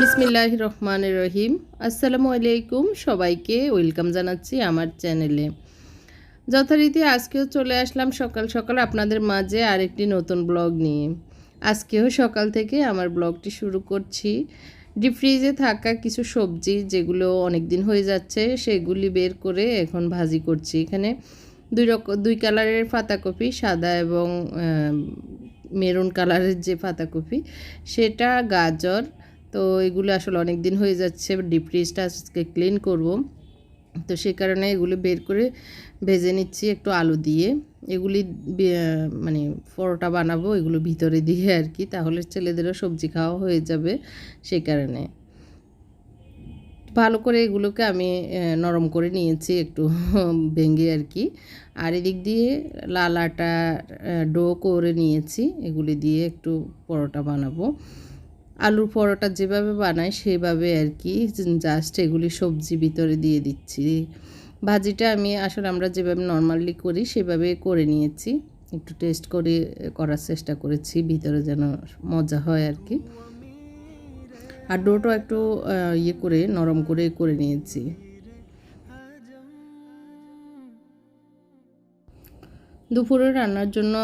বিসমিল্লাহ রহমান রহিম। আসসালামু আলাইকুম সবাইকে, ওয়েলকাম জানাচ্ছি আমার চ্যানেলে। যথারীতি আজকেও চলে আসলাম সকাল সকাল আপনাদের মাঝে আরেকটি নতুন ব্লগ নিয়ে। আজকেও সকাল থেকে আমার ব্লগটি শুরু করছি। ডিপ ফ্রিজে থাকা কিছু সবজি যেগুলো অনেক দিন হয়ে যাচ্ছে, সেগুলি বের করে এখন ভাজি করছি। এখানে দুই রকম দুই কালারের পাতাকপি সাদা এবং মেরুন কালারের যে পাতাকপি সেটা গাজর। তো এগুলো আসলে অনেক দিন হয়ে যাচ্ছে ডিপ ফ্রিজটা আজকে ক্লিন করব। তো সে কারণে এগুলো বের করে ভেজে নিচ্ছি একটু আলু দিয়ে। এগুলি মানে পরোটা বানাবো, এগুলো ভিতরে দিয়ে আর কি, তাহলে ছেলেদেরও সবজি খাওয়া হয়ে যাবে সেই কারণে। ভালো করে এগুলোকে আমি নরম করে নিয়েছি একটু ভেঙে আর কি। আর এদিক দিয়ে লাল আটা ডো করে নিয়েছি, এগুলি দিয়ে একটু পরোটা বানাবো। আলুর পরোটা যেভাবে বানাই সেভাবে আর কি, জাস্ট এগুলি সবজি ভিতরে দিয়ে দিচ্ছি। ভাজিটা আমি আসলে আমরা যেভাবে নর্মালি করি সেভাবে করে নিয়েছি। একটু টেস্ট করে করার চেষ্টা করেছি, ভিতরে যেন মজা হয় আর কি। আর ডোটা একটু ইয়ে করে, নরম করে করে নিয়েছি। দুপুরে রান্নার জন্য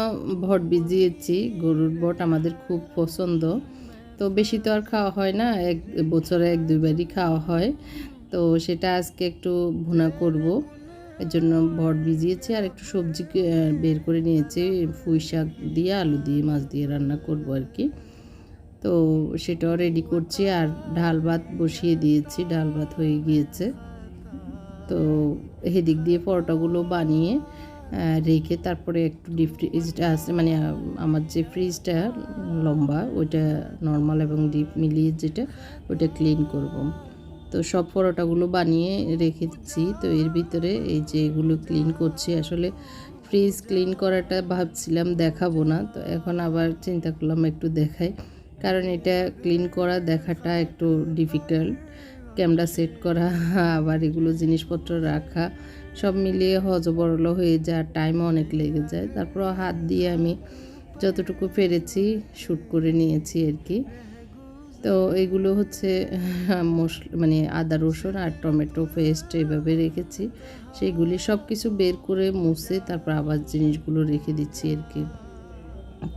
ভট ভিজিয়েছি। গরুর ভট আমাদের খুব পছন্দ। তো বেশি তো আর খাওয়া হয় না, এক বছরে এক দুইবারই খাওয়া হয়। তো সেটা আজকে একটু ভুনা করব। এর জন্য ভট ভিজিয়েছি আর একটু সবজি বের করে নিয়েছি। পুঁই শাক দিয়ে, আলু দিয়ে, মাছ দিয়ে রান্না করব আর কি। তো সেটাও রেডি করছি আর ডাল ভাত বসিয়ে দিয়েছি, ডাল ভাত হয়ে গিয়েছে তো এদিক দিয়ে পরোটাগুলো বানিয়ে রেখে তারপরে একটু ডিপ ফ্রিজটা আছে মানে আমার যে ফ্রিজটা লম্বা, ওইটা নর্মাল এবং ডিপ মিলিয়ে যেটা, ওইটা ক্লিন করব। তো সব পরোটাগুলো বানিয়ে রেখেছি, তো এর ভিতরে এই যে এগুলো ক্লিন করছি, আসলে ফ্রিজ ক্লিন করাটা ভাবছিলাম দেখাবো না, তো এখন আবার চিন্তা করলাম একটু দেখাই কারণ এটা ক্লিন করা, দেখাটা একটু ডিফিকাল্ট ক্যামেরা সেট করা, আবার এগুলো জিনিসপত্র রাখা, সব মিলিয়ে হজবরল হয়ে যায় টাইমও অনেক লেগে যায়। তারপর হাত দিয়ে আমি যতটুকু পেরেছি শ্যুট করে নিয়েছি আর কি। তো এগুলো হচ্ছে মশলা মানে আদা, রসুন আর টমেটো পেস্ট এভাবে রেখেছি। সেইগুলি সব কিছু বের করে মুছে তারপর আবার জিনিসগুলো রেখে দিচ্ছি আর কি।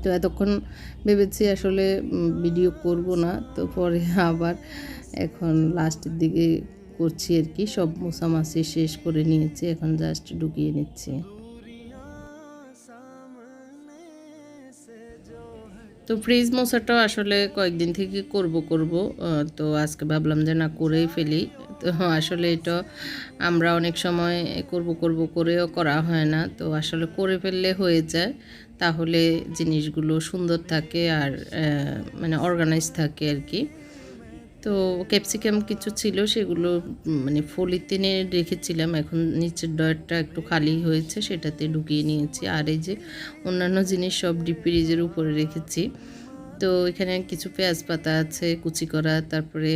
তো এতক্ষণ ভেবেছি আসলে ভিডিও করব না। তো পরে আবার এখন লাস্টের দিকে করছি আর কি। সব মোছামাছি শেষ করে নিয়েছি। এখন জাস্ট ঢুকিয়ে নিচ্ছি। তো ফ্রিজ মশাটাও আসলে কয়েকদিন থেকে করব করব। তো আজকে ভাবলাম যে না, করেই ফেলি। তো আসলে এটা আমরা অনেক সময় করব করব করেও করা হয় না। তো আসলে করে ফেললে হয়ে যায়। তাহলে জিনিসগুলো সুন্দর থাকে আর মানে অর্গানাইজ থাকে আর কি। তো ক্যাপসিকাম কিছু ছিল, সেগুলো মানে ফলিতিনে রেখেছিলাম। এখন নিচের ডয়ারটা একটু খালি হয়েছে, সেটাতে ঢুকিয়ে নিয়েছি। আর এই যে অন্যান্য জিনিস সব ডিপ ফ্রিজের উপরে রেখেছি। তো এখানে কিছু পেঁয়াজ পাতা আছে, কুচি করা, তারপরে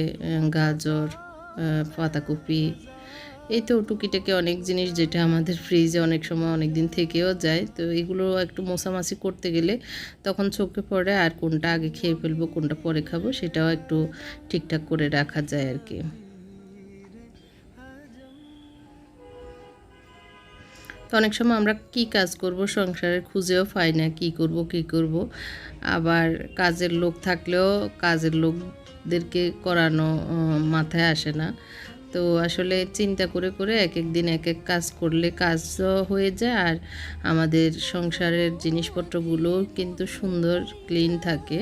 গাজর পাতাকপি এই তো টুকিটাকে অনেক জিনিস যেটা আমাদের ফ্রিজে অনেক সময় অনেক দিন থেকেও যায়। তো এগুলো একটু মশামাছি করতে গেলে তখন চোখে পড়ে আর কোনটা আগে খেয়ে ফেলব, কোনটা পরে খাব সেটাও একটু ঠিকঠাক করে রাখা যায় আর কি। তো অনেক সময় আমরা কি কাজ করব, সংসারে খুঁজেও পাই না কি করব কি করব। আবার কাজের লোক থাকলেও কাজের লোকদেরকে করানো মাথায় আসে না। তো আসলে চিন্তা করে করে এক এক দিন এক এক কাজ করলে কাজও হয়ে যায় আর আমাদের সংসারের জিনিসপত্রগুলো কিন্তু সুন্দর ক্লিন থাকে।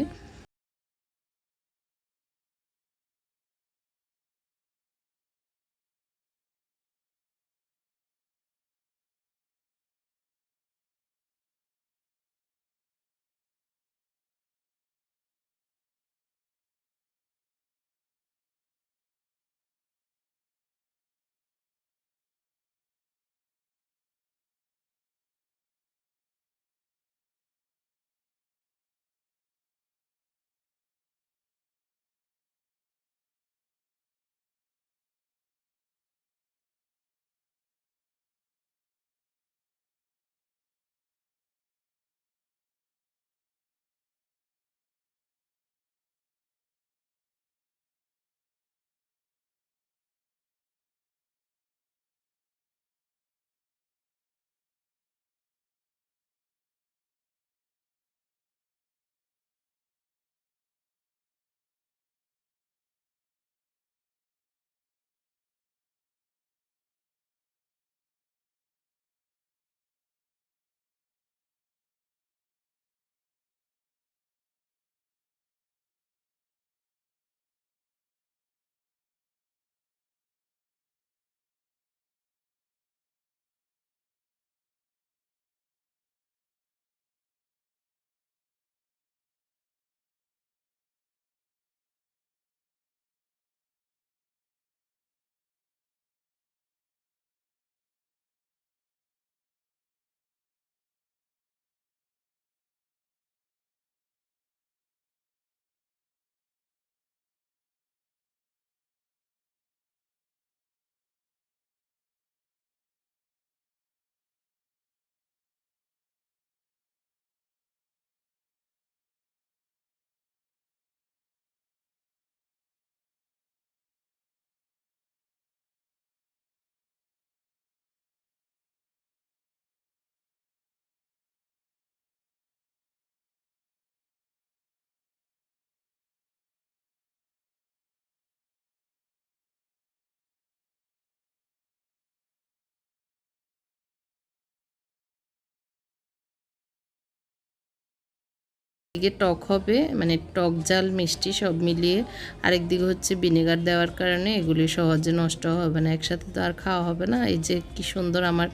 দিকে টক হবে মানে টক জাল, মিষ্টি সব মিলিয়ে আরেক দিকে হচ্ছে ভিনেগার দেওয়ার কারণে এগুলি সহজে নষ্ট হবে না, একসাথে তো আর খাওয়া হবে না। এই যে কি সুন্দর আমার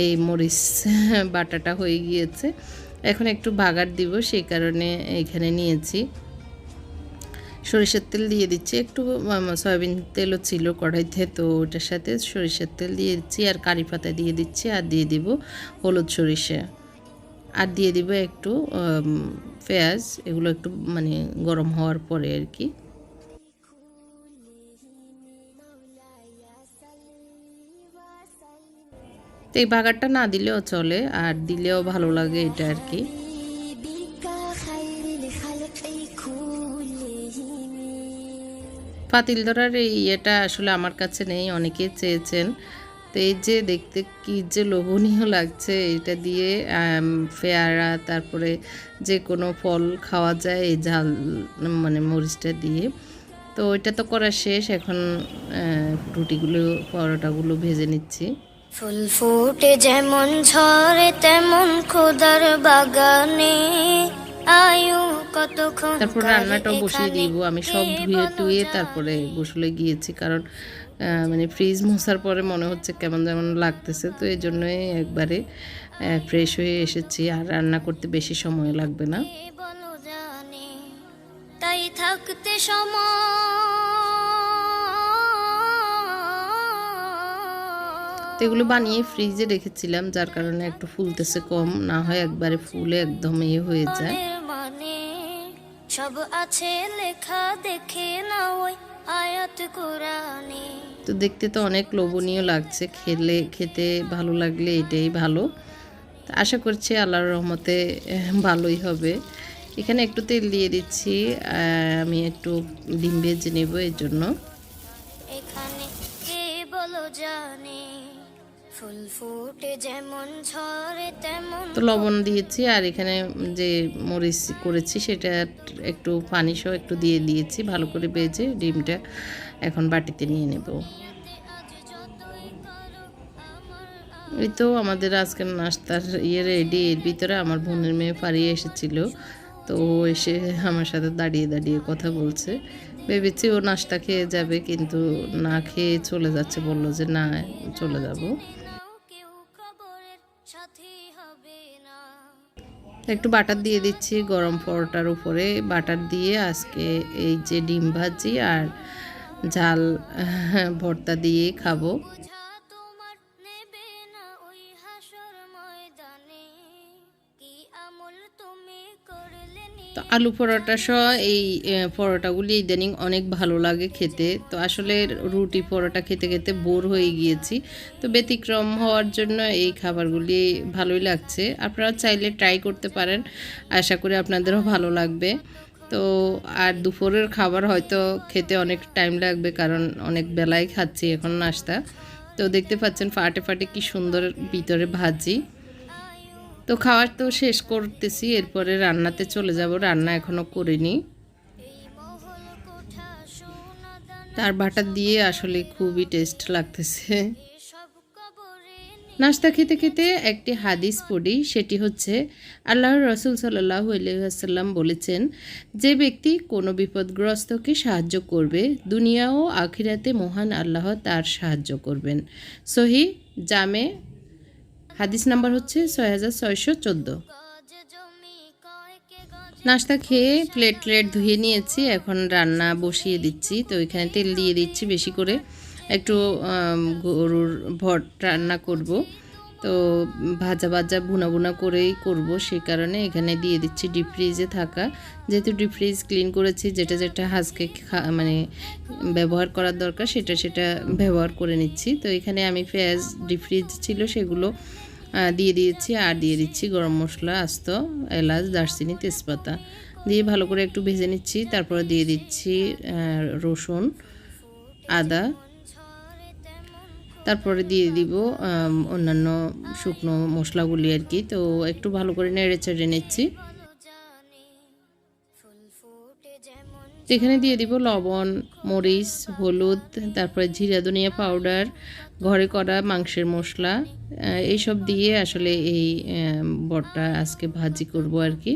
এই মরিচ বাটাটা হয়ে গিয়েছে। এখন একটু ভাগার দিব, সেই কারণে এখানে নিয়েছি। সরিষার তেল দিয়ে দিচ্ছি, একটু সয়াবিন তেলও ছিল কড়াইতে, তো ওটার সাথে সরিষার তেল দিয়ে দিচ্ছি আর কারি পাতা দিয়ে দিচ্ছি আর দিয়ে দিব হলুদ সরিষা। আর দিয়ে দিব একটু পেঁয়াজ, এগুলো একটু মানে গরম হওয়ার পরে আর কি। তো এই বাগারটা না দিলেও চলে, আর দিলেও ভালো লাগে এটা আর কি। পাতিল ধরার এই এটা আসলে আমার কাছে নেই অনেকে চেয়েছেন। তো এই যে দেখতে কি যে লোভনীয় লাগছে এটা দিয়ে পেয়ারা তারপরে যে কোনো ফল খাওয়া যায় এই ঝাল মানে মরিচটা দিয়ে তো এটা তো করা শেষ এখন রুটিগুলো পরোটাগুলো ভেজে নিচ্ছি ফুল ফুটে যেমন ঝরে তেমন খোদার বাগানে আয়ু কতক্ষণ তারপর রান্নাটাও বসিয়ে? দিব আমি সব ধুয়ে টুয়ে তারপরে গোসলে গিয়েছি কারণ মানে ফ্রিজ মোছার পরে মনে হচ্ছে কেমন যেমন লাগতেছে তো এই জন্যই একবারে ফ্রেশ হয়ে এসেছি। আর রান্না করতে বেশি সময় লাগবে না। তাই থাকতে সময়। তো এগুলো বানিয়ে ফ্রিজে রেখেছিলাম যার কারণে একটু ফুলতেছে কম না হয় একবারে ফুলে একদম ইয়ে হয়ে যায়। মানে সব আছে লেখা দেখে না ওই আয়াত কোরআনে। তো দেখতে তো অনেক লোভনীয় লাগছে খেলে খেতে ভালো লাগলে এটাই ভালো। আশা করছি আল্লাহর রহমতে ভালোই হবে। এখানে একটু তেল দিয়ে দিচ্ছি আমি একটু ডিম ভেজে নেব এর জন্য। এখানে কে বলো জানে? তো লবণ দিয়েছি আর এখানে যে মরিচ করেছি সেটা একটু পানি সহ একটু দিয়ে দিয়েছি, ভালো করে ভেজে ডিমটা এখন বাটিতে নিয়ে নেব। এই তো আমাদের আজকের নাস্তার ইয়ে রেডি এর ভিতরে আমার বোনের মেয়ে পাড়িয়ে এসেছিল, তো ও এসে আমার সাথে দাঁড়িয়ে দাঁড়িয়ে কথা বলছে। ভেবেছি ও নাস্তা খেয়ে যাবে, কিন্তু না খেয়ে চলে যাচ্ছে, বলল যে না, চলে যাব। একটু বাটার দিয়ে দিচ্ছি গরম পরোটার উপরে। বাটার দিয়ে আজকে এই যে ডিম ভাজি আর ঝাল ভর্তা দিয়ে খাব। তো আলু পরোটা সহ এই পরোটাগুলি ইদানিং অনেক ভালো লাগে খেতে। তো আসলে রুটি পরোটা খেতে খেতে বোর হয়ে গিয়েছি। তো ব্যতিক্রম হওয়ার জন্য এই খাবারগুলি ভালোই লাগছে। আপনারা চাইলে ট্রাই করতে পারেন। আশা করি আপনাদেরও ভালো লাগবে। তো আর দুপুরের খাবার হয়তো খেতে অনেক টাইম লাগবে কারণ অনেক বেলায় খাচ্ছি এখন নাস্তা। তো দেখতে পাচ্ছেন ফাটে ফাটে কি সুন্দর ভিতরে ভাজি। তো খাওয়ার তো শেষ করতেছি, এরপরে রান্নাতে চলে যাব। রান্না এখনও করিনি। তার বাটার দিয়ে আসলে খুবই টেস্ট লাগতেছে। নাস্তা খেতে খেতে একটি হাদিস পড়ি, সেটি হচ্ছে, আল্লাহর রসুল সাল্লাহ আসাল্লাম বলেছেন, যে ব্যক্তি কোনো বিপদগ্রস্তকে সাহায্য করবে, দুনিয়া ও আখিরাতে মহান আল্লাহ তার সাহায্য করবেন। সহি জামে হাদিস নাম্বার হচ্ছে ছয় হাজার ছয়শো চোদ্দ। নাস্তা খেয়ে প্লেট প্লেট ধুয়ে নিয়েছি এখন রান্না বসিয়ে দিচ্ছি তো এখানে তেল দিয়ে দিচ্ছি বেশি করে। একটু গরুর ভট রান্না করব তো ভাজা ভাজা বুনা বুনা করেই করব সেই কারণে এখানে দিয়ে দিচ্ছি ডিপ ফ্রিজে থাকা। যেহেতু ডিপ ফ্রিজ ক্লিন করেছি যেটা যেটা হাজকে খা- মানে ব্যবহার করার দরকার সেটা সেটা ব্যবহার করে নিচ্ছি। তো এখানে আমি পেঁয়াজ ডিপ ফ্রিজ ছিল সেগুলো দিয়ে দিয়েছি আর দিয়ে দিচ্ছি গরম মশলা, আস্ত, এলাচ, দারচিনি, তেজপাতা। দিয়ে ভালো করে একটু ভেজে নিচ্ছি, তারপরে দিয়ে দিচ্ছি রসুন, আদা। তারপরে দিয়ে দিব অন্যান্য শুকনো মশলাগুলি আর কি। তো একটু ভালো করে নেড়ে চেড়ে নিচ্ছি। এখানে দিয়ে দিব লবণ, মরিচ, হলুদ, তারপরে জিরা, ধনিয়া পাউডার, ঘরে করা মাংসের মশলা এইসব দিয়ে আসলে এই বটটা আজকে ভাজি করব আর কি।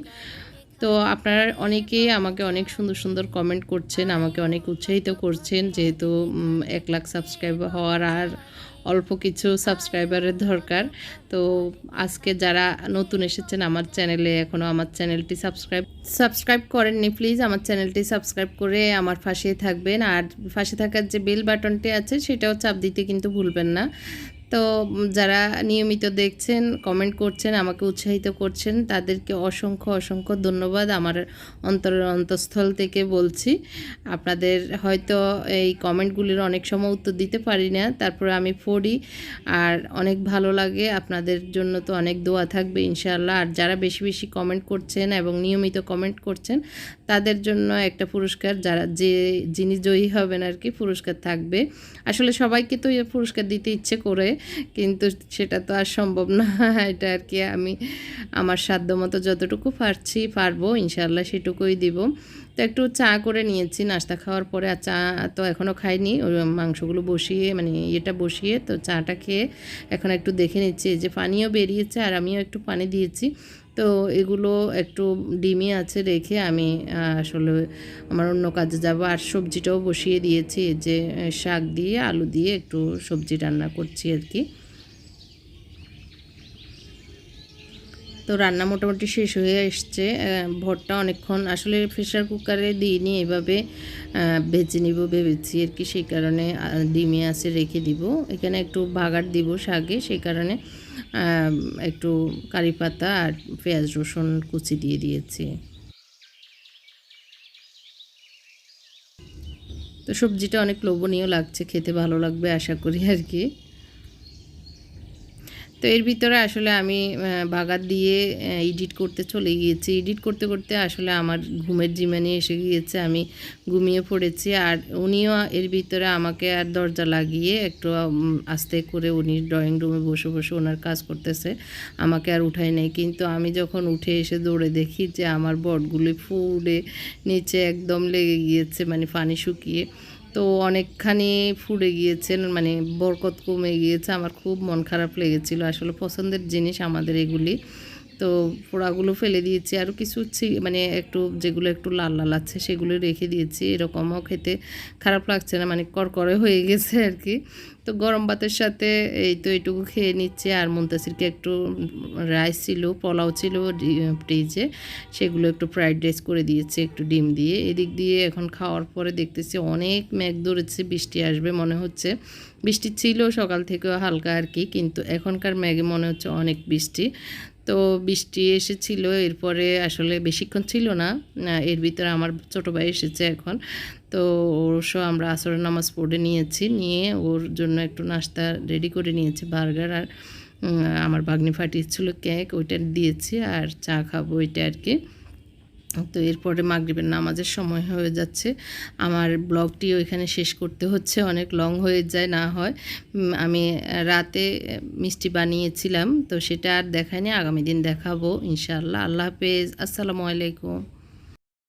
তো আপনারা অনেকেই আমাকে অনেক সুন্দর সুন্দর কমেন্ট করছেন, আমাকে অনেক উৎসাহিত করছেন, যেহেতু এক লাখ সাবস্ক্রাইব হওয়ার আর অল্প কিছু সাবস্ক্রাইবারের দরকার। তো আজকে যারা নতুন এসেছেন আমার চ্যানেলে এখনও আমার চ্যানেলটি সাবস্ক্রাইব সাবস্ক্রাইব করেননি প্লিজ আমার চ্যানেলটি সাবস্ক্রাইব করে আমার ফাঁসিয়ে থাকবেন। আর ফাঁসে থাকার যে বেল বাটনটি আছে, সেটাও চাপ দিতে কিন্তু ভুলবেন না। তো যারা নিয়মিত দেখছেন কমেন্ট করছেন, আমাকে উৎসাহিত করছেন, তাদেরকে অসংখ্য অসংখ্য ধন্যবাদ। আমার অন্তরের অন্তঃস্থল থেকে বলছি, আপনাদের হয়তো এই কমেন্টগুলির অনেক সময় উত্তর দিতে পারি না, তারপরে আমি পড়ি। আর অনেক ভালো লাগে, আপনাদের জন্য তো অনেক দোয়া থাকবে ইনশাআল্লাহ। আর যারা বেশি বেশি কমেন্ট করছেন এবং নিয়মিত কমেন্ট করছেন, তাদের জন্য একটা পুরস্কার, যারা যে যিনি জয়ী হবেন আর কি, পুরস্কার থাকবে। আসলে সবাইকে তো পুরস্কার দিতে ইচ্ছে করে কিন্তু সেটা তো আর সম্ভব না। এটা আর কি আমি আমার সাধ্য মতো যতটুকু পারছি পারব ইনশাল্লাহ সেটুকুই দিব। তো একটু চা করে নিয়েছি, নাস্তা খাওয়ার পরে, আর চা তো এখনও খাইনি। ওই মাংসগুলো বসিয়ে মানে ইয়েটা বসিয়ে তো চাটা খেয়ে এখন একটু দেখে নিচ্ছি যে পানিও বেরিয়েছে আর আমিও একটু পানি দিয়েছি। তো এগুলো একটু ডিমি আছে রেখে আমি আসলে আমার অন্য কাজে যাব। আর সবজিটাও বসিয়ে দিয়েছি যে শাক দিয়ে, আলু দিয়ে একটু সবজি রান্না করছি আর কি। তো রান্না মোটামুটি শেষ হয়ে এসছে ভরটা অনেকক্ষণ আসলে প্রেশার কুকারে দিইনি, এভাবে ভেজে নিব, ভেবেছি আর কি, সেই কারণে ডিমে আছে রেখে দিব। এখানে একটু ভাগার দিব শাকে, সেই কারণে একটু কারি পাতা আর পেঁয়াজ, রসুন কুচি দিয়ে দিয়েছি। তো সবজিটা অনেক লোভনীয় লাগছে, খেতে ভালো লাগবে আশা করি আর কি। তো এর ভিতরে আসলে আমি বাগার দিয়ে এডিট করতে চলে গিয়েছি। এডিট করতে করতে আসলে আমার ঘুমের জিমানি এসে গিয়েছে, আমি ঘুমিয়ে পড়েছি। আর উনিও এর ভিতরে আমাকে আর দরজা লাগিয়ে একটু আস্তে করে উনি ড্রয়িং রুমে বসে বসে ওনার কাজ করতেছে, আমাকে আর উঠায় নেই। কিন্তু আমি যখন উঠে এসে দৌড়ে দেখি যে আমার বটগুলি ফুডে নিচে একদম লেগে গিয়েছে মানে পানি শুকিয়ে। তো অনেকখানি ফুড়ে গিয়েছেন মানে বরকত কমে গিয়েছে। আমার খুব মন খারাপ লেগেছিল। আসলে পছন্দের জিনিস আমাদের এগুলি। তো পোড়াগুলো ফেলে দিয়েছি। আরও কিছু মানে একটু যেগুলো একটু লাল লাল আছে সেগুলো রেখে দিয়েছি। এরকমও খেতে খারাপ লাগছে না মানে করকরে হয়ে গেছে আর কি তো গরম ভাতের সাথে এই তো এইটুকু খেয়ে নিচ্ছে। আর মুন্তাসিরকে একটু রাইস ছিল, পোলাও ছিল ফ্রিজে, সেগুলো একটু ফ্রাইড রাইস করে দিয়েছে, একটু ডিম দিয়ে। এদিক দিয়ে এখন খাওয়ার পরে দেখতেছি অনেক মেঘ ধরেছে, বৃষ্টি আসবে মনে হচ্ছে। বৃষ্টি ছিল সকাল থেকেও হালকা আর কি কিন্তু এখনকার মেঘে মনে হচ্ছে অনেক বৃষ্টি। তো বৃষ্টি এসেছিল, এরপরে আসলে বেশিক্ষণ ছিল না। এর ভিতরে আমার ছোটো ভাই এসেছে এখন। তো ওর সব আমরা আসরের নামাজ পড়ে নিয়েছি, নিয়ে ওর জন্য একটু নাস্তা রেডি করে নিয়েছি, বার্গার আর আমার বাগনি ফাটিয়েছিল কেক ওইটা দিয়েছি আর চা খাব, ওইটা আর কি। তো এরপরে মাগরিবের নামাজের সময় হয়ে যাচ্ছে। আমার ব্লগটিও এখানে শেষ করতে হচ্ছে, অনেক লং হয়ে যায়, না হয়। আমি রাতে মিষ্টি বানিয়েছিলাম, তো সেটা আর দেখায়নি আগামী দিন দেখাবো, ইনশাআল্লাহ। আল্লাহ হাফেজ, আসসালামু আলাইকুম।